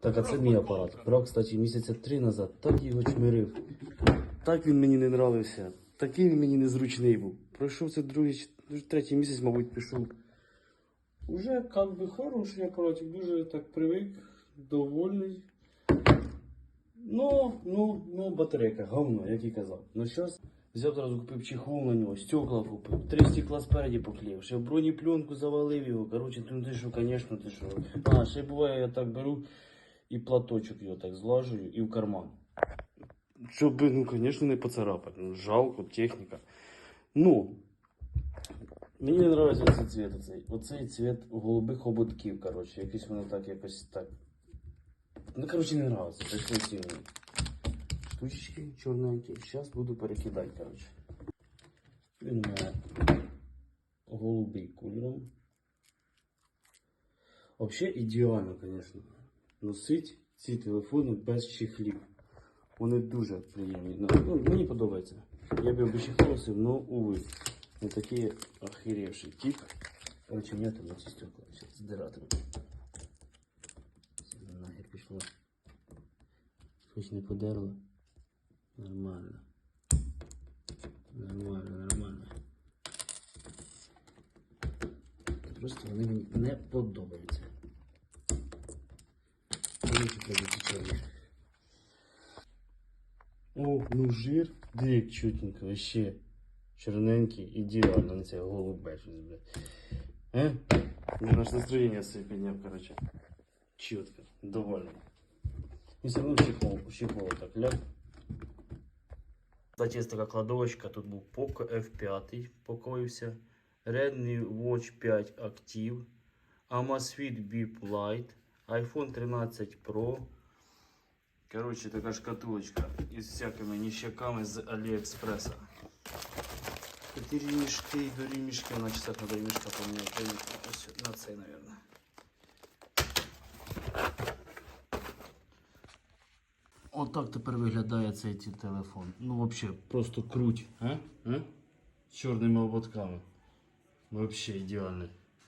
Так, а це мій апарат. Брав, кстати, місяця три назад, так його чмирив. Так він мені не нравився. Такий він мені незручний був. Пройшов це другий, ну, третій місяць, мабуть, пішов. Уже как би хороший апаратик, дуже так привик, довольний. Ну, ну, ну, батарейка, говно, як і казав. Ну щас взяв зразу купив чехол на нього, стекла купив, три стекла спереді поклеїв, ще бронепленку завалив його. Коротше, ну ти що, звісно, ти що. А, ще буває, я так беру і платочок його так злажую і в карман. Щоб, ну, звісно, не поцарапати. Ну, жалко, техніка. Ну, мені не подобається цей цвіт. Оцей, оцей цвіт голубих ободків, коротше, якийсь воно так якось так. Ну, коротше, не подобається. Штучечки чорненькі. Зараз буду перекидати, коротше. Він мене голубий кольором. Взагалі ідеально, звісно, носить ці телефони без чехлів. Вони дуже приємні. Ну, ну, мені подобається. Я б би чехли носив, но, уви. Не такий охеревший тип. Короче, у меня там эти стекла. Сейчас здиратиму. Нахер пішло. Хоч не подерло. Нормально. Нормально, нормально. Просто вони мені не подобаються. Ці чорні. О, ну жир. Дик чутненько, вообще. Чорненький, ідеально на це голубе щось, блядь. Е? Мне наше настроение себе підняв, короче. Чітко, довольно. І все одно чехол, чехол так ляг. Є така кладовочка, тут був Poco F5 покоївся. Redmi Watch 5 Active. Amazfit Beep Lite. iPhone 13 Pro. Короче, така шкатулочка із всякими ніщаками з Аліекспреса. Такі ремішки і до ремішки, на часах треба ремішка поміняти. Ось на цей, наверное. Отак тепер виглядає цей ці телефон. Ну, взагалі, просто круть, а? а? З чорними ободками. Взагалі ідеальний.